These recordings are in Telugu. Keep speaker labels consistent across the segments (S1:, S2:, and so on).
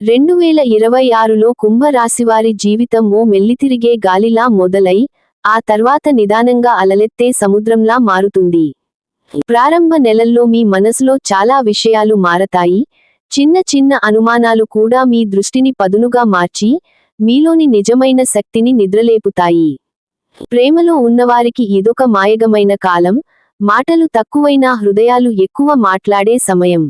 S1: రెండు వేల ఇరవై ఆరులో కుంభరాశివారి జీవితం ఓ మెల్లితిరిగే గాలిలా మొదలై ఆ తర్వాత నిదానంగా అలలెత్తే సముద్రంలా మారుతుంది. ప్రారంభ నెలల్లో మీ మనసులో చాలా విషయాలు మారతాయి. చిన్న చిన్న అనుమానాలు కూడా మీ దృష్టిని పదునుగా మార్చి మీలోని నిజమైన శక్తిని నిద్రలేపుతాయి. ప్రేమలో ఉన్నవారికి ఇదొక మాయగమైన కాలం మాటలు తక్కువైనా హృదయాలు ఎక్కువ మాట్లాడే సమయం.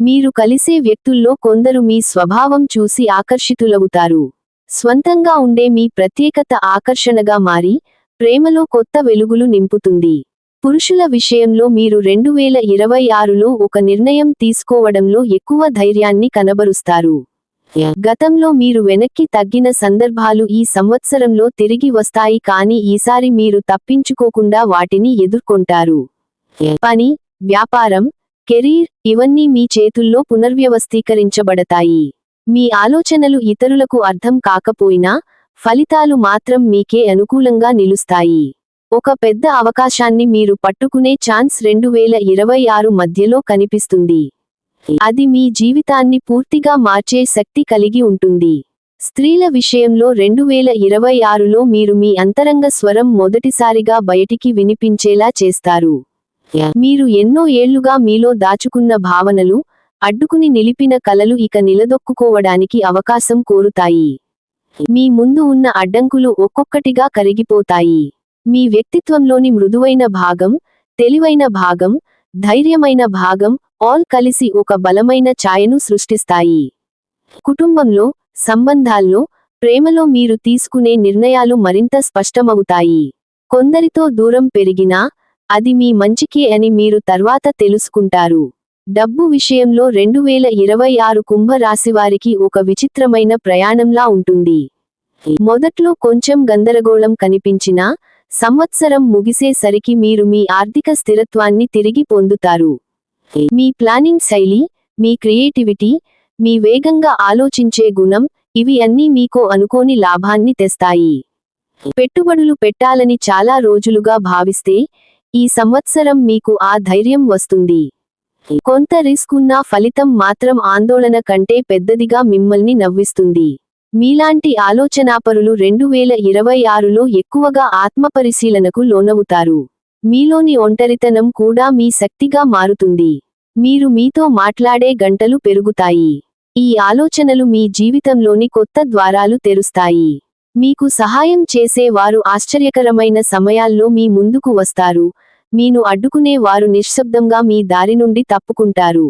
S1: మీరు కలిసే వ్యక్తుల్లో కొందరు మీ స్వభావం చూసి ఆకర్షితులవుతారు. స్వంతంగా ఉండే మీ ప్రత్యేకత ఆకర్షణగా మారి ప్రేమలో కొత్త వెలుగులు నింపుతుంది. పురుషుల విషయంలో మీరు రెండు వేల ఇరవై ఆరులో ఒక నిర్ణయం తీసుకోవడంలో ఎక్కువ ధైర్యాన్ని కనబరుస్తారు. గతంలో మీరు వెనక్కి తగ్గిన సందర్భాలు ఈ సంవత్సరంలో తిరిగి వస్తాయి కానీ ఈసారి మీరు తప్పించుకోకుండా వాటిని ఎదుర్కొంటారు. పని వ్యాపారం కెరీర్ ఇవన్నీ మీ చేతుల్లో పునర్వ్యవస్థీకరించబడతాయి. మీ ఆలోచనలు ఇతరులకు అర్థం కాకపోయినా ఫలితాలు మాత్రం మీకే అనుకూలంగా నిలుస్తాయి. ఒక పెద్ద అవకాశాన్ని మీరు పట్టుకునే ఛాన్స్ రెండు వేల ఇరవై ఆరు మధ్యలో కనిపిస్తుంది. అది మీ జీవితాన్ని పూర్తిగా మార్చే శక్తి కలిగి ఉంటుంది. స్త్రీల విషయంలో రెండు వేల ఇరవై ఆరులో మీరు మీ అంతరంగ స్వరం మొదటిసారిగా బయటికి వినిపించేలా చేస్తారు. మీరు ఎన్నో ఏళ్ళుగా మీలో దాచుకున్న భావనలు అడ్డుకుని నిలిపిన కలలు ఇక నిలదొక్కుకోవడానికి అవకాశం కోరుతాయి. మీ ముందు ఉన్న అడ్డంకులు ఒక్కొక్కటిగా కరిగిపోతాయి. మీ వ్యక్తిత్వంలోని మృదువైన భాగం తెలివైన భాగం ధైర్యమైన భాగం ఆల్ కలిసి ఒక బలమైన ఛాయను సృష్టిస్తాయి. కుటుంబంలో సంబంధాల్లో ప్రేమలో మీరు తీసుకునే నిర్ణయాలు మరింత స్పష్టమవుతాయి. కొందరితో దూరం పెరిగినా అది మీ మంచికే అని మీరు తర్వాత తెలుసుకుంటారు. డబ్బు విషయంలో రెండు వేల ఇరవై ఆరు కుంభరాశివారికి ఒక విచిత్రమైన ప్రయాణంలా ఉంటుంది. మొదట్లో కొంచెం గందరగోళం కనిపించినా సంవత్సరం ముగిసేసరికి మీరు మీ ఆర్థిక స్థిరత్వాన్ని తిరిగి పొందుతారు. మీ ప్లానింగ్ శైలి మీ క్రియేటివిటీ మీ వేగంగా ఆలోచించే గుణం ఇవి అన్నీ మీకు అనుకోని లాభాన్ని తెస్తాయి. పెట్టుబడులు పెట్టాలని చాలా రోజులుగా భావిస్తే ఈ సంవత్సరం మీకు ఆ ధైర్యం వస్తుంది. కొంత రిస్క్ ఉన్నా ఫలితం మాత్రం ఆందోళన కంటే పెద్దదిగా మిమ్మల్ని నవ్విస్తుంది. మీలాంటి ఆలోచనాపరులు రెండు వేల ఇరవై ఆరులో ఎక్కువగా ఆత్మపరిశీలనకు లోనవుతారు. మీలోని ఒంటరితనం కూడా మీ శక్తిగా మారుతుంది. మీరు మీతో మాట్లాడే గంటలు పెరుగుతాయి. ఈ ఆలోచనలు మీ జీవితంలోని కొత్త ద్వారాలు తెరుస్తాయి. మీకు సహాయం చేసే వారు ఆశ్చర్యకరమైన సమయాల్లో మీ ముందుకు వస్తారు. మీను అడ్డుకునే వారు నిశ్శబ్దంగా మీ దారి నుండి తప్పుకుంటారు.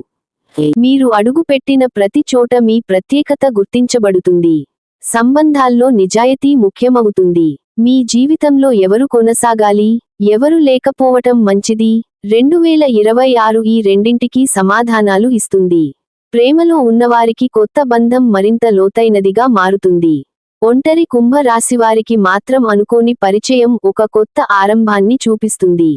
S1: మీరు అడుగుపెట్టిన ప్రతి చోట మీ ప్రత్యేకత గుర్తించబడుతుంది. సంబంధాల్లో నిజాయితీ ముఖ్యమవుతుంది. మీ జీవితంలో ఎవరు కొనసాగాలి ఎవరు లేకపోవటం మంచిది రెండు వేల ఇరవై ఆరు ఈ రెండింటికి సమాధానాలు ఇస్తుంది. ప్రేమలో ఉన్నవారికి కొత్త బంధం మరింత లోతైనదిగా మారుతుంది. ఒంటరి కుంభ రాశివారికి మాత్రం అనుకోని పరిచయం ఒక కొత్త ఆరంభాన్ని చూపిస్తుంది.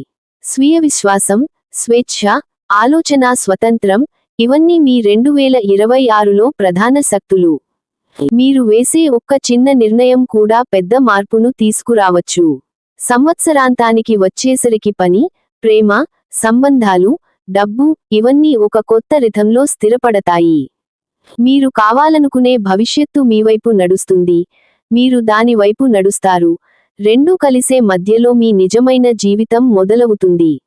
S1: స్వీయ విశ్వాసం స్వేచ్ఛ ఆలోచన స్వతంత్రం ఇవన్నీ మీ రెండు వేల ఇరవై ఆరులో ప్రధాన శక్తులు. మీరు వేసే ఒక్క చిన్న నిర్ణయం కూడా పెద్ద మార్పును తీసుకురావచ్చు. సంవత్సరాంతానికి వచ్చేసరికి పని ప్రేమ సంబంధాలు డబ్బు ఇవన్నీ ఒక కొత్త రిథంలో స్థిరపడతాయి. మీరు కావాలనుకునే భవిష్యత్తు మీ వైపు నడుస్తుంది. మీరు దాని వైపు నడుస్తారు. రెండూ కలిసే మధ్యలో మీ నిజమైన జీవితం మొదలవుతుంది.